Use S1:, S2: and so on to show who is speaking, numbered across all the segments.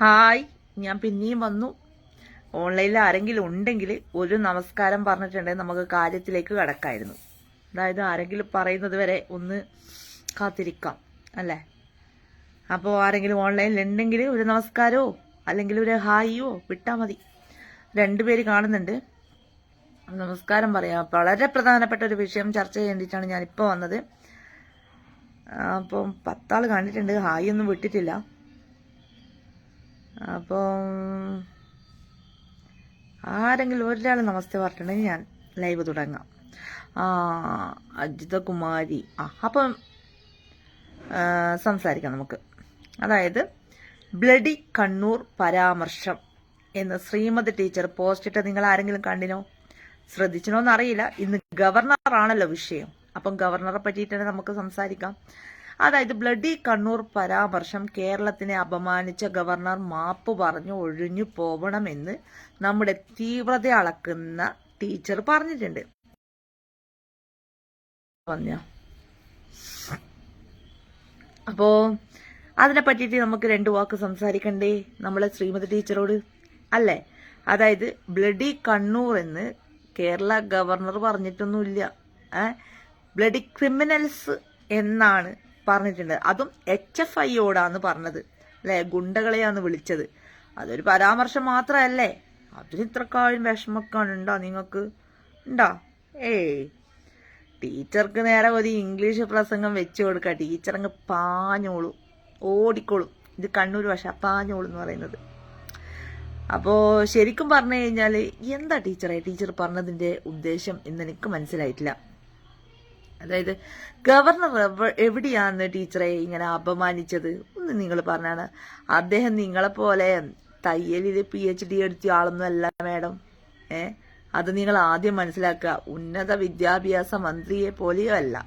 S1: Hi ഞാൻ പിന്നെയും വന്നു. ഓൺലൈനിൽ ആരെങ്കിലും ഉണ്ടെങ്കിൽ ഒരു നമസ്കാരം പറഞ്ഞിട്ടുണ്ടെങ്കിൽ നമുക്ക് കാര്യത്തിലേക്ക് കടക്കായിരുന്നു. അതായത് ആരെങ്കിലും പറയുന്നത് വരെ ഒന്ന് കാത്തിരിക്കാം അല്ലേ? അപ്പോൾ ആരെങ്കിലും ഓൺലൈനിൽ ഉണ്ടെങ്കിൽ ഒരു നമസ്കാരമോ അല്ലെങ്കിൽ ഒരു ഹായിയോ വിട്ടാൽ മതി. രണ്ടുപേര് കാണുന്നുണ്ട്. നമസ്കാരം പറയാം. വളരെ പ്രധാനപ്പെട്ട ഒരു വിഷയം ചർച്ച ചെയ്യേണ്ടിയിട്ടാണ് ഞാനിപ്പോൾ വന്നത്. അപ്പം പത്താൾ കണ്ടിട്ടുണ്ട്. ഹായി ഒന്നും വിട്ടിട്ടില്ല. അപ്പം ആരെങ്കിലും ഒരാൾ നമസ്തേ പറഞ്ഞിട്ടുണ്ടെങ്കിൽ ഞാൻ ലൈവ് തുടങ്ങാം. ആ അജിത കുമാരി ആ അപ്പം സംസാരിക്കാം നമുക്ക്. അതായത് ബ്ലഡി കണ്ണൂർ പരാമർശം എന്ന് ശ്രീമതി ടീച്ചർ പോസ്റ്റ് ഇട്ട് നിങ്ങൾ ആരെങ്കിലും കണ്ടിനോ? ശ്രദ്ധിച്ചിനോന്നറിയില്ല ഇന്ന് ഗവർണറാണല്ലോ വിഷയം. അപ്പം ഗവർണറെ പറ്റിയിട്ട് നമുക്ക് സംസാരിക്കാം. അതായത് ബ്ലഡി കണ്ണൂർ പരാമർശം കേരളത്തിനെ അപമാനിച്ച ഗവർണർ മാപ്പ് പറഞ്ഞു ഒഴിഞ്ഞു പോകണമെന്ന് നമ്മുടെ തീവ്രത അളക്കുന്ന ടീച്ചർ പറഞ്ഞിട്ടുണ്ട്. പറഞ്ഞോ? അപ്പോ അതിനെ പറ്റിയിട്ട് നമുക്ക് രണ്ട് വാക്ക് സംസാരിക്കണ്ടേ? നമ്മളെ ശ്രീമതി ടീച്ചറോട്? അല്ലേ? അതായത് ബ്ലഡി കണ്ണൂർ എന്ന് കേരള ഗവർണർ പറഞ്ഞിട്ടൊന്നുമില്ല. ഏ? ബ്ലഡി ക്രിമിനൽസ് എന്നാണ് പറഞ്ഞിട്ടുണ്ട്. അതും എച്ച് എഫ് ഐയോടാന്ന് പറഞ്ഞത്. അല്ലെ? ഗുണ്ടകളെയാന്ന് വിളിച്ചത്. അതൊരു പരാമർശം മാത്രമല്ലേ? അതിന് ഇത്രക്കാളും വിഷമക്കാണ് ഉണ്ടോ നിങ്ങൾക്ക്? ഉണ്ടോ? ഏയ്. ടീച്ചർക്ക് നേരെ ഒരു ഇംഗ്ലീഷ് പ്രസംഗം വെച്ചു കൊടുക്കുക ടീച്ചർ അങ്ങ് പാഞ്ഞോളൂ. ഓടിക്കോളും. ഇത് കണ്ണൂർ ഭാഷ പാഞ്ഞോളൂ എന്ന് പറയുന്നത്. അപ്പോൾ ശരിക്കും പറഞ്ഞു കഴിഞ്ഞാൽ എന്താ ടീച്ചറെ? ടീച്ചർ പറഞ്ഞതിന്റെ ഉദ്ദേശം എന്ന് എനിക്ക് മനസ്സിലായിട്ടില്ല. അതായത് ഗവർണർ എവിടെയാണ് ടീച്ചറെ ഇങ്ങനെ അപമാനിച്ചത്? ഒന്ന് നിങ്ങൾ പറഞ്ഞാണ്. അദ്ദേഹം നിങ്ങളെപ്പോലെ തയ്യലിൽ പി എച്ച് ഡി എടുത്ത ആളൊന്നും അല്ല മാഡം. ഏ? അത് നിങ്ങൾ ആദ്യം മനസ്സിലാക്കുക. ഉന്നത വിദ്യാഭ്യാസ മന്ത്രിയെ പോലെയോ അല്ല.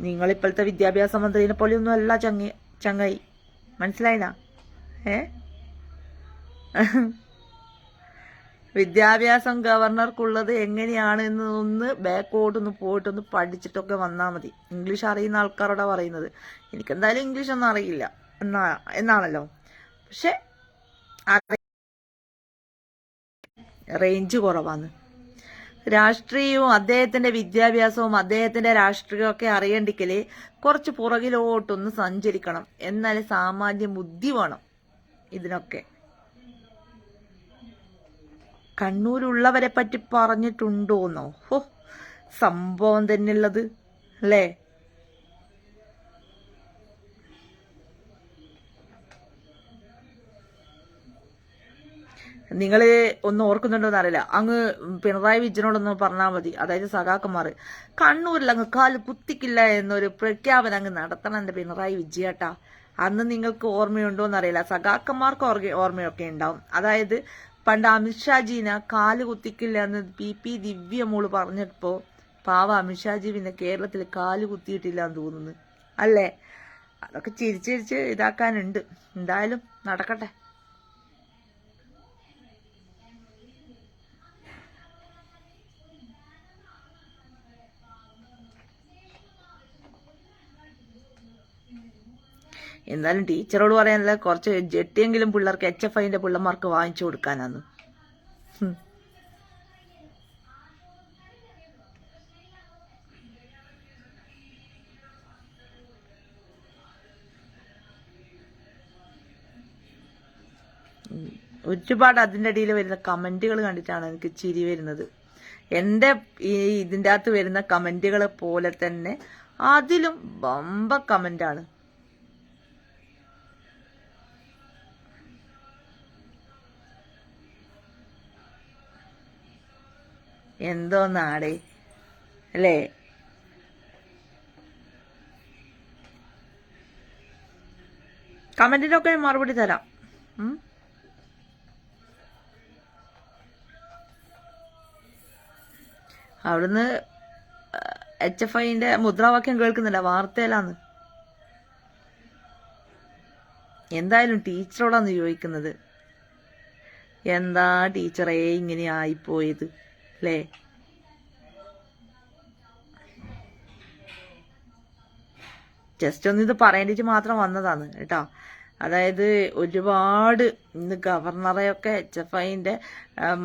S1: നിങ്ങളിപ്പോഴത്തെ വിദ്യാഭ്യാസ മന്ത്രിനെ പോലെയൊന്നും അല്ല ചങ്ങ ചങ്ങായി. മനസ്സിലായിനാ? ഏ? വിദ്യാഭ്യാസം ഗവർണർക്കുള്ളത് എങ്ങനെയാണ് എന്ന് ഒന്ന് ബാക്കോട്ടൊന്ന് പോയിട്ടൊന്ന് പഠിച്ചിട്ടൊക്കെ വന്നാൽ മതി. ഇംഗ്ലീഷ് അറിയുന്ന ആൾക്കാരോടെ പറയുന്നത്. എനിക്കെന്തായാലും ഇംഗ്ലീഷ് ഒന്നും അറിയില്ല. എന്നാ എന്നാണല്ലോ? പക്ഷെ റേഞ്ച് കുറവാണ് രാഷ്ട്രീയവും അദ്ദേഹത്തിന്റെ വിദ്യാഭ്യാസവും അദ്ദേഹത്തിന്റെ രാഷ്ട്രീയവും ഒക്കെ അറിയണ്ടെങ്കിൽ കുറച്ച് പുറകിലോട്ടൊന്ന് സഞ്ചരിക്കണം. എന്നാലേ സാമാന്യ ബുദ്ധി വേണം ഇതിനൊക്കെ. കണ്ണൂരുള്ളവരെ പറ്റി പറഞ്ഞിട്ടുണ്ടോന്നോ? ഹോ സംഭവം തന്നെയുള്ളത് അല്ലേ? നിങ്ങൾ ഒന്ന് ഓർക്കുന്നുണ്ടോ എന്നറിയില്ല അങ്ങ് പിണറായി വിജയനോടൊന്ന് പറഞ്ഞാൽ മതി. അതായത് സഖാക്കന്മാർ കണ്ണൂരിൽ അങ്ങ് കാൽ കുത്തിക്കില്ല എന്നൊരു പ്രഖ്യാപനം അങ്ങ് നടത്തണം എന്റെ പിണറായി വിജയേട്ടാ. അന്ന് നിങ്ങൾക്ക് ഓർമ്മയുണ്ടോ എന്നറിയില്ല സഖാക്കന്മാർക്ക് ഓർമ്മ ഓർമ്മയൊക്കെ ഉണ്ടാവും. അതായത് പണ്ട് അമിത്ഷാജീന കാൽ കുത്തിക്കില്ല എന്ന് പി പി ദിവ്യ മോൾ പറഞ്ഞപ്പോ പാവ അമിത്ഷാജി പിന്നെ കേരളത്തിൽ കാൽ കുത്തിയിട്ടില്ല എന്ന് തോന്നുന്നു. അല്ലേ? അതൊക്കെ ചിരിച്ചിരിച്ച് ഇതാക്കാനുണ്ട്. എന്തായാലും നടക്കട്ടെ. എന്നാലും ടീച്ചറോട് പറയാനല്ല കുറച്ച് ജെട്ടിയെങ്കിലും പിള്ളേർക്ക് എച്ച് എഫ് ഐന്റെ പിള്ളമാർക്ക് വാങ്ങിച്ചു കൊടുക്കാനാന്ന്. ഒരുപാട് അതിന്റെ ഇടയിൽ വരുന്ന കമന്റുകൾ കണ്ടിട്ടാണ് എനിക്ക് ചിരി വരുന്നത്. എന്റെ ഈ ഇതിന്റെ അകത്ത് വരുന്ന കമന്റുകൾ പോലെ തന്നെ അതിലും ബമ്പ കമന്റാണ്. എന്തോ നാടേ അല്ലേ? കമന്റിനൊക്കെ മറുപടി തരാം. അവിടുന്ന് എച്ച് എഫ് ഐന്റെ മുദ്രാവാക്യം കേൾക്കുന്നില്ല വാർത്തയിലാന്ന്. എന്തായാലും ടീച്ചറോടാന്ന് ചോദിക്കുന്നത് എന്താ ടീച്ചറേ ഇങ്ങനെ ആയിപ്പോയത്? അല്ലേ ജസ്റ്റ് ഒന്ന് ഇത് പറയേണ്ടിട്ട് മാത്രം വന്നതാണ് കേട്ടോ. അതായത് ഒരുപാട് ഇന്ന് ഗവർണറെയൊക്കെ എച്ച് എഫ് ഐന്റെ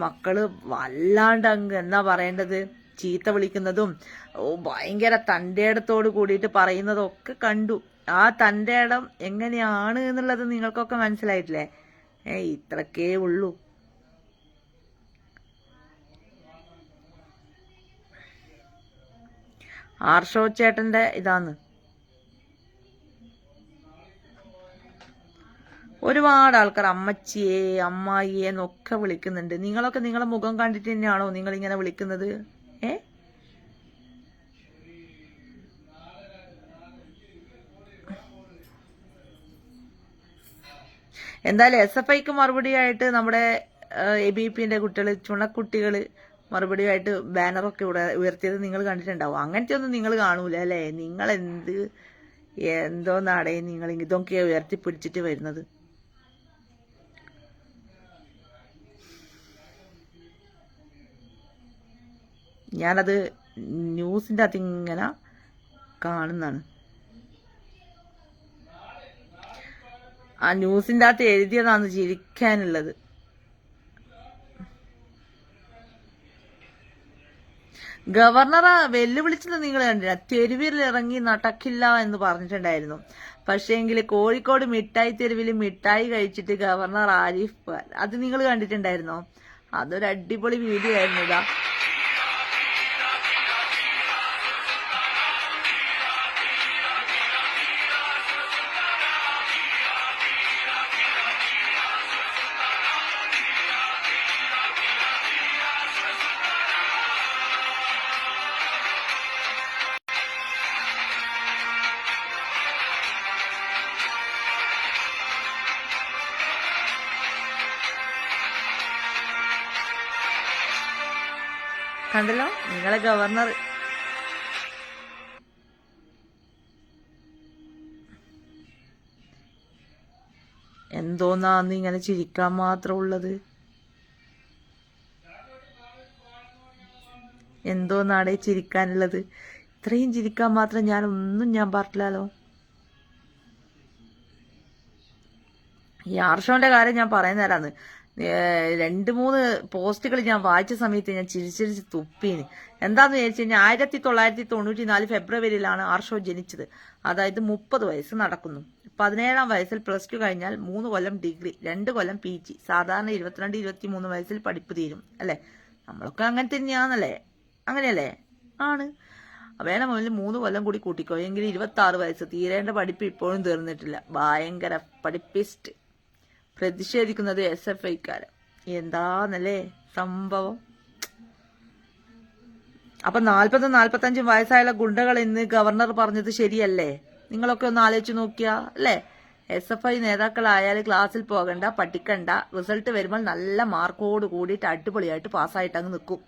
S1: മക്കൾ വല്ലാണ്ട് അങ്ങ് എന്നാ പറയേണ്ടത്? ചീത്ത വിളിക്കുന്നതും ഭയങ്കര തന്റെയിടത്തോട് കൂടിയിട്ട് പറയുന്നതും ഒക്കെ കണ്ടു. ആ തന്റെ ഇടം എങ്ങനെയാണ് എന്നുള്ളത് നിങ്ങൾക്കൊക്കെ മനസ്സിലായിട്ടില്ലേ? ഏ ഇത്രക്കേ ഉള്ളൂ. ആർഷോ ചേട്ടന്റെ ഇതാന്ന്. ഒരുപാട് ആൾക്കാർ അമ്മച്ചിയെ അമ്മായിയെ എന്നൊക്കെ വിളിക്കുന്നുണ്ട്. നിങ്ങളൊക്കെ നിങ്ങളെ മുഖം കണ്ടിട്ട് തന്നെയാണോ നിങ്ങൾ ഇങ്ങനെ വിളിക്കുന്നത്? ഏ? എന്തായാലും എസ് എഫ് ഐക്ക് മറുപടിയായിട്ട് നമ്മുടെ എ ബി പിന്റെ കുട്ടികൾ ചുണക്കുട്ടികൾ മറുപടിയായിട്ട് ബാനറൊക്കെ ഇവിടെ ഉയർത്തിയത് നിങ്ങൾ കണ്ടിട്ടുണ്ടാവും. അങ്ങനത്തെ ഒന്നും നിങ്ങൾ കാണൂല അല്ലേ? നിങ്ങൾ എന്ത് എന്തോ നാടേ നിങ്ങൾ ഇതൊക്കെ ഉയർത്തി പിടിച്ചിട്ട് വരുന്നത്. ഞാനത് ന്യൂസിന്റെ അകത്ത് ഇങ്ങനെ കാണുന്നതാണ്. ആ ന്യൂസിന്റെ അകത്ത് എഴുതിയതാണ് ചിരിക്കാനുള്ളത്. ഗവർണറെ വെല്ലുവിളിച്ചത് നിങ്ങൾ കണ്ടില്ല? തെരുവിൽ ഇറങ്ങി നടക്കില്ല എന്ന് പറഞ്ഞിട്ടുണ്ടായിരുന്നു. പക്ഷേങ്കിൽ കോഴിക്കോട് മിഠായി തെരുവിൽ മിഠായി കഴിച്ചിട്ട് ഗവർണർ ആരിഫ് അത് നിങ്ങൾ കണ്ടിട്ടുണ്ടായിരുന്നോ? അതൊരു അടിപൊളി വീഡിയോ ആയിരുന്നു ഇതാ. കണ്ടല്ലോ? നിങ്ങളെ ഗവർണർ. എന്തോന്നാന്ന് ഇങ്ങനെ ചിരിക്കാൻ മാത്രം ഉള്ളത്? എന്തോന്നാടേ ചിരിക്കാനുള്ളത്? ഇത്രയും ചിരിക്കാൻ മാത്രം ഞാൻ ഒന്നും ഞാൻ പറഞ്ഞില്ലല്ലോ ഈ ആർഷോന്റെ കാര്യം ഞാൻ പറയുന്ന തരാന്ന് രണ്ട് മൂന്ന് പോസ്റ്റുകൾ ഞാൻ വായിച്ച സമയത്ത് ഞാൻ ചിരിച്ചിരിച്ച് തുപ്പീന്. എന്താന്ന് വിചാരിച്ചു കഴിഞ്ഞാൽ ആയിരത്തി തൊള്ളായിരത്തി തൊണ്ണൂറ്റി നാല് ഫെബ്രുവരിയിലാണ് ആർഷോ ജനിച്ചത്. അതായത് മുപ്പത് വയസ്സ് നടക്കുന്നു. പതിനേഴാം വയസ്സിൽ പ്ലസ് ടു കഴിഞ്ഞാൽ മൂന്ന് കൊല്ലം ഡിഗ്രി രണ്ട് കൊല്ലം പി ജി സാധാരണ ഇരുപത്തിരണ്ട് ഇരുപത്തി മൂന്ന് വയസ്സിൽ പഠിപ്പ് തീരും. അല്ലേ? നമ്മളൊക്കെ അങ്ങനെ തന്നെയാണല്ലേ? അങ്ങനെയല്ലേ? ആണ്. വേണമെങ്കിൽ മൂന്ന് കൊല്ലം കൂടി കൂട്ടിക്കോ. എങ്കിൽ ഇരുപത്തി ആറ് വയസ്സ് തീരേണ്ട പഠിപ്പ് ഇപ്പോഴും തീർന്നിട്ടില്ല. ഭയങ്കര പഠിപ്പിസ്റ്റ്. പ്രതിഷേധിക്കുന്നത് എസ് എഫ് ഐക്കാര്. എന്താന്നല്ലേ സംഭവം? അപ്പൊ നാൽപ്പതും നാൽപ്പത്തഞ്ചും വയസ്സായുള്ള ഗുണ്ടകൾ ഇന്ന് ഗവർണർ പറഞ്ഞത് ശരിയല്ലേ? നിങ്ങളൊക്കെ ഒന്ന് ആലോചിച്ച് നോക്കിയാ അല്ലേ? എസ് എഫ് ഐ നേതാക്കളായാൽ ക്ലാസ്സിൽ പോകണ്ട പഠിക്കണ്ട റിസൾട്ട് വരുമ്പോൾ നല്ല മാർക്കോട് കൂടിയിട്ട് അടിപൊളിയായിട്ട് പാസ്സായിട്ട് അങ്ങ് നിൽക്കും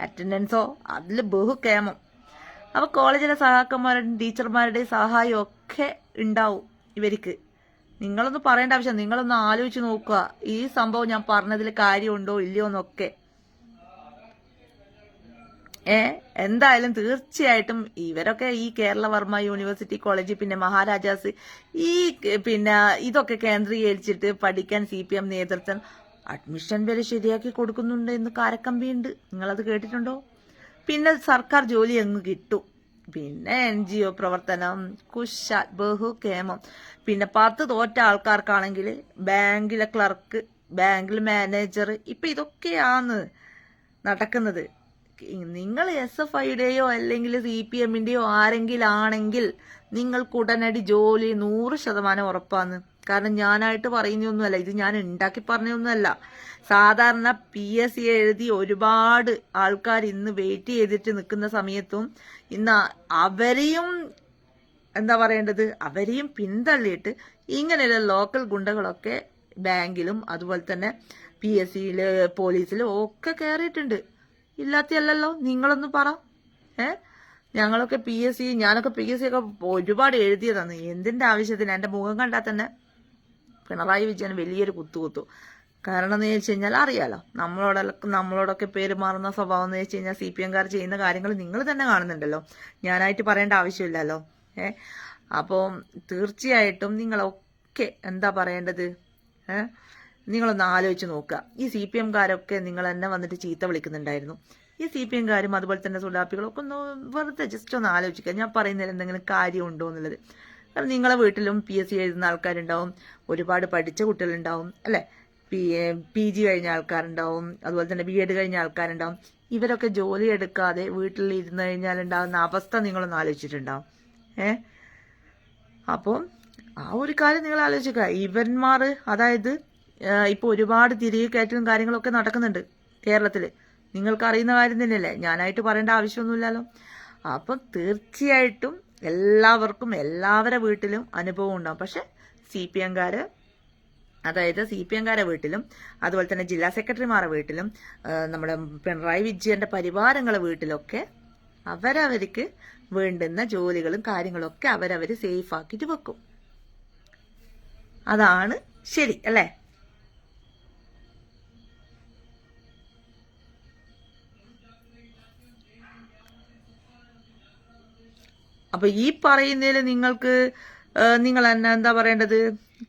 S1: അറ്റൻഡൻസോ അതിൽ ബഹുക്ഷേമം. അപ്പൊ കോളേജിലെ സഹാക്കന്മാരുടെയും ടീച്ചർമാരുടെയും സഹായം ഒക്കെ ഉണ്ടാവും ഇവർക്ക്. നിങ്ങളൊന്ന് പറയേണ്ട ആവശ്യം നിങ്ങളൊന്ന് ആലോചിച്ച് നോക്കുക. ഈ സംഭവം ഞാൻ പറഞ്ഞതിൽ കാര്യമുണ്ടോ ഇല്ലയോ എന്നൊക്കെ. ഏ? എന്തായാലും തീർച്ചയായിട്ടും ഇവരൊക്കെ ഈ കേരള വർമ്മ യൂണിവേഴ്സിറ്റി കോളേജ് പിന്നെ മഹാരാജാസ് ഈ പിന്നെ ഇതൊക്കെ കേന്ദ്രീകരിച്ചിട്ട് പഠിക്കാൻ സി പി എം നേതൃത്വം അഡ്മിഷൻ വരെ ശരിയാക്കി കൊടുക്കുന്നുണ്ട് എന്ന് കാരക്കമ്പിയുണ്ട്. നിങ്ങളത് കേട്ടിട്ടുണ്ടോ? പിന്നെ സർക്കാർ ജോലി അങ്ങ് കിട്ടും. പിന്നെ എൻ ജി ഒ പ്രവർത്തനം കുശ ബഹുക്ഷേമം പിന്നെ പത്ത് തോറ്റ ആൾക്കാർക്കാണെങ്കിൽ ബാങ്കിലെ ക്ലർക്ക് ബാങ്കിൽ മാനേജർ ഇപ്പൊ ഇതൊക്കെയാണ് നടക്കുന്നത്. നിങ്ങൾ എസ് എഫ് ഐയുടെയോ അല്ലെങ്കിൽ സി പി എമ്മിന്റെയോ ആരെങ്കിലും ആണെങ്കിൽ നിങ്ങൾക്ക് ഉടനടി ജോലി നൂറ് ശതമാനം ഉറപ്പാന്ന് കാരണം ഞാനായിട്ട് പറയുന്നൊന്നുമല്ല ഇത് ഞാൻ ഉണ്ടാക്കി പറഞ്ഞൊന്നുമല്ല സാധാരണ പി എസ് സി എഴുതി ഒരുപാട് ആൾക്കാർ ഇന്ന് വെയിറ്റ് ചെയ്തിട്ട് നിൽക്കുന്ന സമയത്തും ഇന്ന് അവരെയും എന്താ പറയേണ്ടത്? അവരെയും പിന്തള്ളിയിട്ട് ഇങ്ങനെയുള്ള ലോക്കൽ ഗുണ്ടകളൊക്കെ ബാങ്കിലും അതുപോലെ തന്നെ പി എസ് സിയിൽ പോലീസിലും ഒക്കെ കയറിയിട്ടുണ്ട് ഇല്ലാത്തല്ലോ നിങ്ങളൊന്ന് പറ. ഏ? ഞങ്ങളൊക്കെ പി എസ് സി ഞാനൊക്കെ പി എസ് സി ഒക്കെ ഒരുപാട് എഴുതിയതാണ്. എന്തിന്റെ ആവശ്യത്തിന്? എന്റെ മുഖം കണ്ടാൽ തന്നെ. പിണറായി വിജയൻ വലിയൊരു കുത്തുകുത്തു. കാരണം എന്ന് വെച്ച് കഴിഞ്ഞാൽ അറിയാലോ നമ്മളോട് നമ്മളോടൊക്കെ പെരുമാറുന്ന സ്വഭാവം എന്ന് വെച്ച് കഴിഞ്ഞാൽ സി പി എംകാർ ചെയ്യുന്ന കാര്യങ്ങൾ നിങ്ങൾ തന്നെ കാണുന്നുണ്ടല്ലോ. ഞാനായിട്ട് പറയേണ്ട ആവശ്യമില്ലല്ലോ. ഏ? അപ്പോൾ തീർച്ചയായിട്ടും നിങ്ങളൊക്കെ എന്താ പറയേണ്ടത്? ഏ? നിങ്ങളൊന്ന് ആലോചിച്ച് നോക്കുക. ഈ സി പി എംകാരൊക്കെ നിങ്ങൾ എന്നെ വന്നിട്ട് ചീത്ത വിളിക്കുന്നുണ്ടായിരുന്നു. ഈ സി പി എംകാരും അതുപോലെ തന്നെ സുഡാപ്പികളും ഒക്കെ ഒന്ന് വെറുതെ ജസ്റ്റ് ഒന്ന് ആലോചിക്കുക. ഞാൻ പറയുന്നതിൽ എന്തെങ്കിലും കാര്യമുണ്ടോ എന്നുള്ളത്. കാരണം നിങ്ങളെ വീട്ടിലും പി എസ് സി എഴുതുന്ന ആൾക്കാരുണ്ടാവും ഒരുപാട് പഠിച്ച കുട്ടികളുണ്ടാവും അല്ലേ? പി പി ജി കഴിഞ്ഞ ആൾക്കാരുണ്ടാവും അതുപോലെ തന്നെ ബി എഡ് കഴിഞ്ഞ ആൾക്കാരുണ്ടാവും. ഇവരൊക്കെ ജോലി എടുക്കാതെ വീട്ടിൽ ഇരുന്ന് കഴിഞ്ഞാൽ ഉണ്ടാകുന്ന അവസ്ഥ നിങ്ങളൊന്ന് ആലോചിച്ചിട്ടുണ്ടാവും. ഏ? അപ്പോൾ ആ ഒരു കാര്യം നിങ്ങൾ ആലോചിക്കുക. ഇവന്മാർ അതായത് ഇപ്പോൾ ഒരുപാട് തിരികെ കയറ്റലും കാര്യങ്ങളൊക്കെ നടക്കുന്നുണ്ട് കേരളത്തിൽ. നിങ്ങൾക്ക് അറിയുന്ന കാര്യം തന്നെയല്ലേ? ഞാനായിട്ട് പറയേണ്ട ആവശ്യമൊന്നുമില്ലല്ലോ. അപ്പം തീർച്ചയായിട്ടും എല്ലാവർക്കും എല്ലാവരുടെ വീട്ടിലും അനുഭവം ഉണ്ടാവും. പക്ഷെ സി പി എംകാർ അതായത് സി പി എംകാരുടെ വീട്ടിലും അതുപോലെ തന്നെ ജില്ലാ സെക്രട്ടറിമാരുടെ വീട്ടിലും നമ്മുടെ പിണറായി വിജയന്റെ പരിവാരങ്ങളെ വീട്ടിലൊക്കെ അവരവർക്ക് വേണ്ടുന്ന ജോലികളും കാര്യങ്ങളൊക്കെ അവരവർ സേഫ് ആക്കിയിട്ട് വെക്കും. അതാണ് ശരി അല്ലേ? അപ്പൊ ഈ പറയുന്നതിൽ നിങ്ങൾക്ക് നിങ്ങൾ തന്നെ എന്താ പറയേണ്ടത്?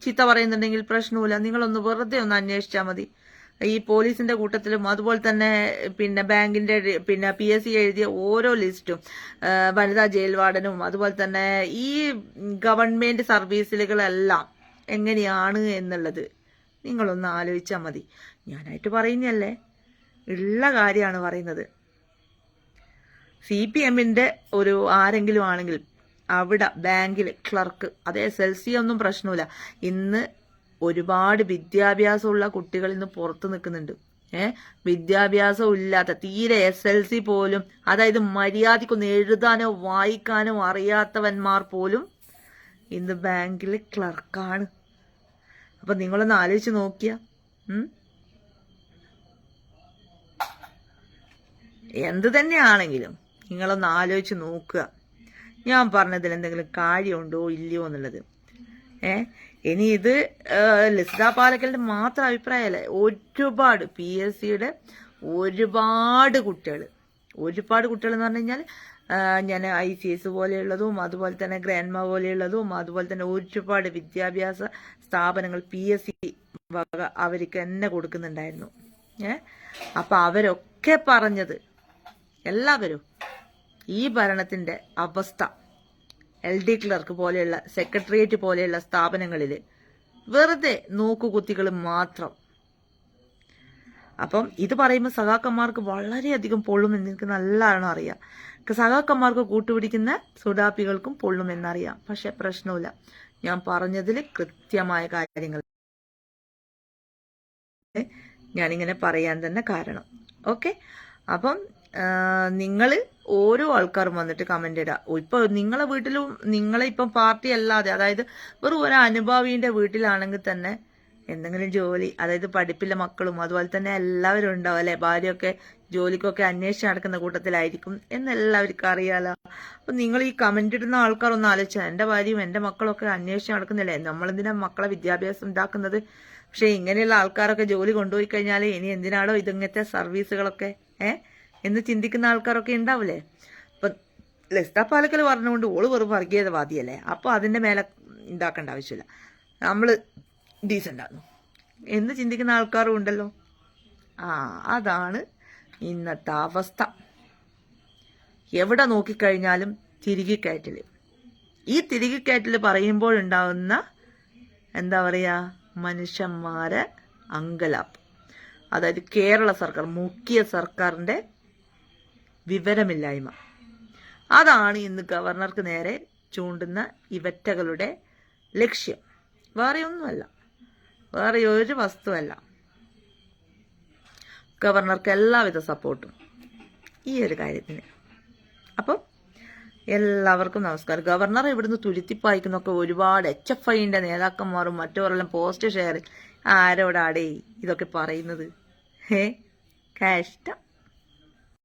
S1: ചീത്ത പറയുന്നുണ്ടെങ്കിൽ പ്രശ്നമില്ല നിങ്ങളൊന്ന് വെറുതെ ഒന്ന് അന്വേഷിച്ചാൽ മതി. ഈ പോലീസിന്റെ കൂട്ടത്തിലും അതുപോലെ തന്നെ പിന്നെ ബാങ്കിന്റെ പിന്നെ പി എസ് സി എഴുതിയ ഓരോ ലിസ്റ്റും വനിതാ ജയിൽ വാർഡനും അതുപോലെ തന്നെ ഈ ഗവൺമെന്റ് സർവീസുകളെല്ലാം എങ്ങനെയാണ് എന്നുള്ളത് നിങ്ങളൊന്ന് ആലോചിച്ചാൽ മതി. ഞാനായിട്ട് പറയുന്നല്ലേ ഉള്ള കാര്യമാണ് പറയുന്നത്. സി പി എമ്മിന്റെ ഒരു ആരെങ്കിലും ആണെങ്കിൽ അവിടെ ബാങ്കിൽ ക്ലർക്ക് അതേ സി ഒന്നും പ്രശ്നമില്ല. ഇന്ന് ഒരുപാട് വിദ്യാഭ്യാസമുള്ള കുട്ടികൾ ഇന്ന് പുറത്ത് നിൽക്കുന്നുണ്ട്. ഏ? വിദ്യാഭ്യാസം ഇല്ലാത്ത തീരെ എസ് എൽ സി പോലും അതായത് മര്യാദക്കൊന്ന് എഴുതാനോ വായിക്കാനോ അറിയാത്തവന്മാർ പോലും ഇന്ന് ബാങ്കിൽ ക്ലർക്കാണ്. അപ്പൊ നിങ്ങളൊന്ന് ആലോചിച്ച് നോക്കിയ. എന്ത് തന്നെയാണെങ്കിലും നിങ്ങളൊന്ന് ആലോചിച്ച് നോക്കുക. ഞാൻ പറഞ്ഞതിൽ എന്തെങ്കിലും കാര്യമുണ്ടോ ഇല്ലയോ എന്നുള്ളത്. ഏ? ഇനി ഇത് ലിസ്ഡ പാലക്കലിന്റെ മാത്രം അഭിപ്രായമല്ല. ഒരുപാട് പി എസ് സിയുടെ ഒരുപാട് കുട്ടികൾ ഒരുപാട് കുട്ടികൾ എന്ന് പറഞ്ഞു കഴിഞ്ഞാൽ ഞാൻ ഐ സി എസ് പോലെയുള്ളതും അതുപോലെ തന്നെ ഗ്രാൻഡ്മ പോലെയുള്ളതും അതുപോലെ തന്നെ ഒരുപാട് വിദ്യാഭ്യാസ സ്ഥാപനങ്ങൾ പി എസ് സി വക അവർക്ക് തന്നെ കൊടുക്കുന്നുണ്ടായിരുന്നു. ഏ? അപ്പൊ അവരൊക്കെ പറഞ്ഞത് എല്ലാവരും ഈ ഭരണത്തിന്റെ അവസ്ഥ എൽ ഡി ക്ലർക്ക് പോലെയുള്ള സെക്രട്ടേറിയറ്റ് പോലെയുള്ള സ്ഥാപനങ്ങളിൽ വെറുതെ നോക്കുകുത്തികൾ മാത്രം. അപ്പം ഇത് പറയുമ്പോൾ സഖാക്കന്മാർക്ക് വളരെയധികം പൊള്ളുമെന്ന് എനിക്ക് നല്ലതാണ് അറിയാം. സഖാക്കന്മാർക്ക് കൂട്ടുപിടിക്കുന്ന സുഡാപ്പികൾക്കും പൊള്ളുമെന്നറിയാം പക്ഷെ പ്രശ്നമില്ല ഞാൻ പറഞ്ഞതിൽ കൃത്യമായ കാര്യങ്ങൾ. ഞാനിങ്ങനെ പറയാൻ തന്നെ കാരണം. ഓക്കെ? അപ്പം നിങ്ങൾ ഓരോ ആൾക്കാരും വന്നിട്ട് കമന്റ് ഇടുക ഇപ്പൊ നിങ്ങളെ വീട്ടിലും നിങ്ങളെ ഇപ്പം പാർട്ടി അല്ലാതെ അതായത് വെറും ഒരു അനുഭാവിന്റെ വീട്ടിലാണെങ്കിൽ തന്നെ എന്തെങ്കിലും ജോലി അതായത് പഠിപ്പിലെ മക്കളും അതുപോലെ തന്നെ എല്ലാവരും ഉണ്ടാവും അല്ലെ? ഭാര്യയൊക്കെ ജോലിക്കൊക്കെ അന്വേഷിച്ച് നടക്കുന്ന കൂട്ടത്തിലായിരിക്കും എന്ന് എല്ലാവർക്കും അറിയാലോ. അപ്പൊ നിങ്ങൾ ഈ കമന്റ് ഇടുന്ന ആൾക്കാർ ഒന്ന് ആലോചിച്ചാൽ എന്റെ ഭാര്യയും എന്റെ മക്കളും ഒക്കെ അന്വേഷിച്ച് നടക്കുന്നില്ലേ? നമ്മളെന്തിനാ മക്കളെ വിദ്യാഭ്യാസം ഉണ്ടാക്കുന്നത്? പക്ഷെ ഇങ്ങനെയുള്ള ആൾക്കാരൊക്കെ ജോലി കൊണ്ടുപോയി കഴിഞ്ഞാൽ ഇനി എന്തിനാണോ ഇതിങ്ങനത്തെ സർവീസുകളൊക്കെ ഏ? എന്ന് ചിന്തിക്കുന്ന ആൾക്കാരൊക്കെ ഉണ്ടാവില്ലേ? ഇപ്പൊ ലസ്ത പാലക്കൽ പറഞ്ഞുകൊണ്ട് ഓൾ വെറും വർഗീയതവാദിയല്ലേ? അപ്പൊ അതിന്റെ മേലെ ഇതാക്കേണ്ട ആവശ്യമില്ല. നമ്മൾ ഡീസന്റ് ആണ് എന്ന് ചിന്തിക്കുന്ന ആൾക്കാരും ഉണ്ടല്ലോ. ആ അതാണ് ഇന്നത്തെ അവസ്ഥ. എവിടെ നോക്കിക്കഴിഞ്ഞാലും തിരികെ കയറ്റൽ ഈ തിരികെ കയറ്റൽ പറയുമ്പോഴുണ്ടാവുന്ന എന്താ പറയാ? മനുഷ്യന്മാരെ അങ്കലാപ്പ്. അതായത് കേരള സർക്കാർ മുഖ്യ സർക്കാരിന്റെ വിവരമില്ലായ്മ. അതാണ് ഇന്ന് ഗവർണർക്ക് നേരെ ചൂണ്ടുന്ന ഇവറ്റകളുടെ ലക്ഷ്യം. വേറെ ഒന്നുമല്ല. വേറെ ഒരു വസ്തുവല്ല. ഗവർണർക്ക് എല്ലാവിധ സപ്പോർട്ടും ഈ ഒരു കാര്യത്തിന്. അപ്പം എല്ലാവർക്കും നമസ്കാരം. ഗവർണർ ഇവിടുന്ന് തുരുത്തിപ്പായിക്കുന്നൊക്കെ ഒരുപാട് എച്ച് എഫ് ഐന്റെ നേതാക്കന്മാരും മറ്റവരെല്ലാം പോസ്റ്റ് ഷെയർ ആരോടാടേ ഇതൊക്കെ പറയുന്നത്? ഏ കഷ്ടം.